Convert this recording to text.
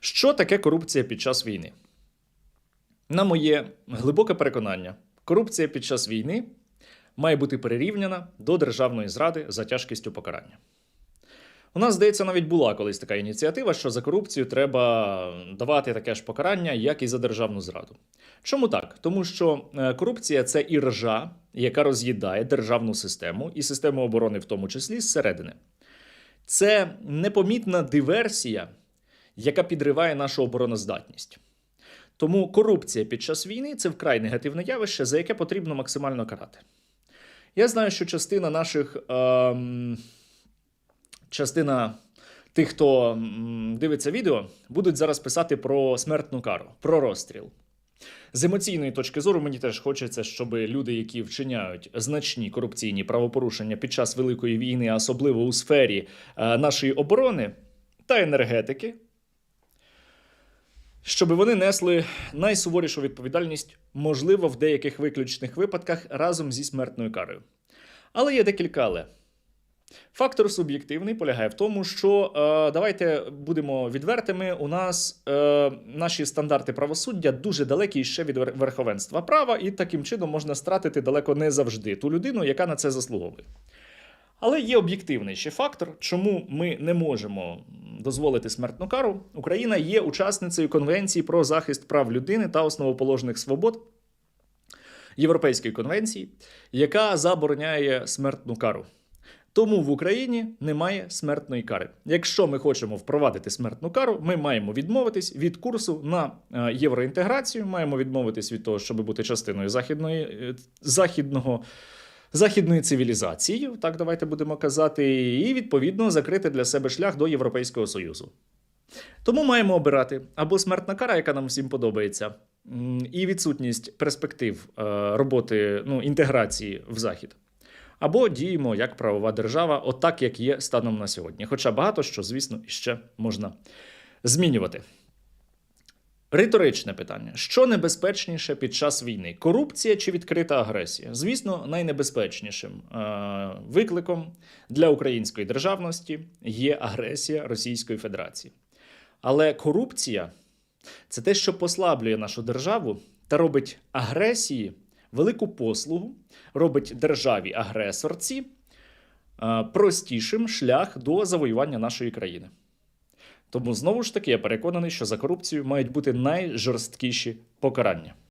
Що таке корупція під час війни? На моє глибоке переконання, корупція під час війни має бути перерівняна до державної зради за тяжкістю покарання. У нас, здається, навіть була колись така ініціатива, що за корупцію треба давати таке ж покарання, як і за державну зраду. Чому так? Тому що е, корупція це і ржа, яка роз'їдає державну систему і систему оборони, в тому числі зсередини. Це непомітна диверсія, яка підриває нашу обороноздатність. Тому корупція під час війни це вкрай негативне явище, за яке потрібно максимально карати. Я знаю, що частина наших. Ем, частина тих, хто дивиться відео, будуть зараз писати про смертну кару, про розстріл. З емоційної точки зору мені теж хочеться, щоб люди, які вчиняють значні корупційні правопорушення під час Великої війни, особливо у сфері е, нашої оборони та енергетики, щоб вони несли найсуворішу відповідальність, можливо, в деяких виключних випадках разом зі смертною карою. Але є декілька але. Фактор суб'єктивний полягає в тому, що е, давайте будемо відвертими. У нас е, наші стандарти правосуддя дуже далекі ще від верховенства права, і таким чином можна стратити далеко не завжди ту людину, яка на це заслуговує. Але є об'єктивний ще фактор, чому ми не можемо дозволити смертну кару. Україна є учасницею Конвенції про захист прав людини та основоположних свобод Європейської конвенції, яка забороняє смертну кару. Тому в Україні немає смертної кари. Якщо ми хочемо впровадити смертну кару, ми маємо відмовитись від курсу на е, євроінтеграцію, маємо відмовитись від того, щоб бути частиною західної, е, західного, західної цивілізації, так давайте будемо казати, і відповідно закрити для себе шлях до Європейського Союзу. Тому маємо обирати або смертна кара, яка нам всім подобається, і відсутність перспектив е, роботи ну, інтеграції в захід. Або діємо як правова держава, отак, як є станом на сьогодні. Хоча багато що, звісно, іще можна змінювати. Риторичне питання: що небезпечніше під час війни? Корупція чи відкрита агресія? Звісно, найнебезпечнішим е- викликом для української державності є агресія Російської Федерації. Але корупція це те, що послаблює нашу державу та робить агресії велику послугу, робить державі агресорці е, простішим шлях до завоювання нашої країни. Тому знову ж таки я переконаний, що за корупцію мають бути найжорсткіші покарання.